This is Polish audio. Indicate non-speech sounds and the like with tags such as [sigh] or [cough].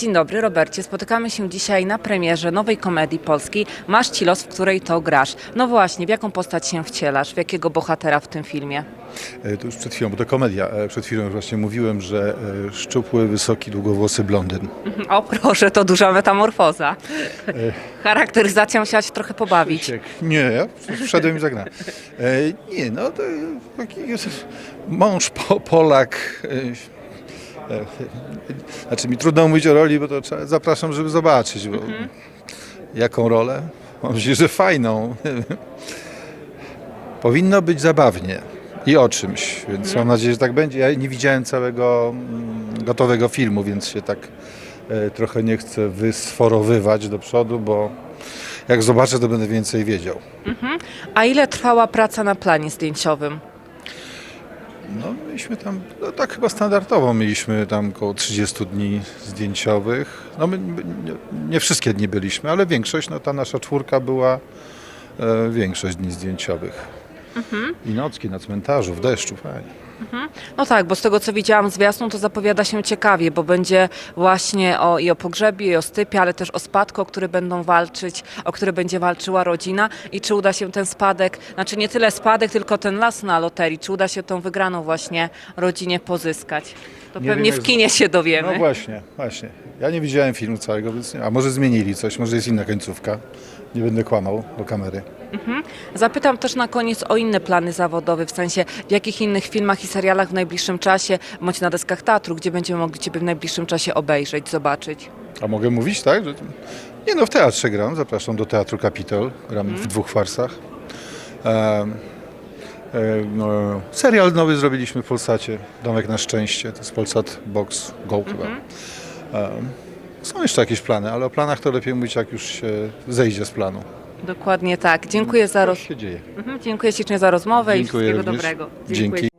Dzień dobry, Robercie. Spotykamy się dzisiaj na premierze nowej komedii polskiej Masz ci los, w której to grasz. No właśnie, w jaką postać się wcielasz? W jakiego bohatera w tym filmie? E, To już przed chwilą, bo to komedia. E, Przed chwilą właśnie mówiłem, że e, szczupły, wysoki, długowłosy blondyn. [laughs] O proszę, to duża metamorfoza. Charakteryzacją chciałaś się trochę pobawić. Krzysiek. Nie, ja wszedłem i zagrałem. E, Nie, no to taki jest mąż po, Polak. [laughs] Znaczy mi trudno mówić o roli, bo to trzeba, zapraszam, żeby zobaczyć. Bo Jaką rolę? Mam nadzieję, że fajną. Powinno być zabawnie i o czymś, więc mam nadzieję, że tak będzie. Ja nie widziałem całego mm, gotowego filmu, więc się tak e, trochę nie chcę wysforowywać do przodu, bo jak zobaczę, to będę więcej wiedział. A ile trwała praca na planie zdjęciowym? No, mieliśmy tam, no, tak chyba standardowo mieliśmy tam około 30 dni zdjęciowych. No, my, my, nie, nie wszystkie dni byliśmy, ale większość, no ta nasza czwórka była e, większość dni zdjęciowych. I nocki na cmentarzu, w deszczu, fajnie. No tak, bo z tego co widziałam z to zapowiada się ciekawie, bo będzie właśnie o, i o pogrzebie, i o stypie, ale też o spadku, o który będą walczyć, o który będzie walczyła rodzina i czy uda się ten spadek, znaczy nie tyle spadek, tylko ten las na loterii, czy uda się tą wygraną właśnie rodzinie pozyskać. To Nie pewnie wiem, w jak- kinie się dowiemy. No właśnie, właśnie. Ja nie widziałem filmu całego, więc nie, a może zmienili coś, może jest inna końcówka. Nie będę kłamał do kamery. Zapytam też na koniec o inne plany zawodowe, w sensie w jakich innych filmach i serialach w najbliższym czasie, bądź na deskach teatru, gdzie będziemy mogli Ciebie w najbliższym czasie obejrzeć, zobaczyć. A mogę mówić, tak? Że... Nie no, w teatrze gram. Zapraszam do Teatru Kapitol. Gram w dwóch farsach. E, no, serial nowy zrobiliśmy w Polsacie. Domek na szczęście. To jest Polsat Box Go chyba. Em, są jeszcze jakieś plany, ale o planach to lepiej mówić, jak już się zejdzie z planu. Dokładnie tak. Dziękuję za, roz... Coś się dzieje. mhm, dziękuję ślicznie za rozmowę i Dziękuję wszystkiego również. dobrego. Dzięki.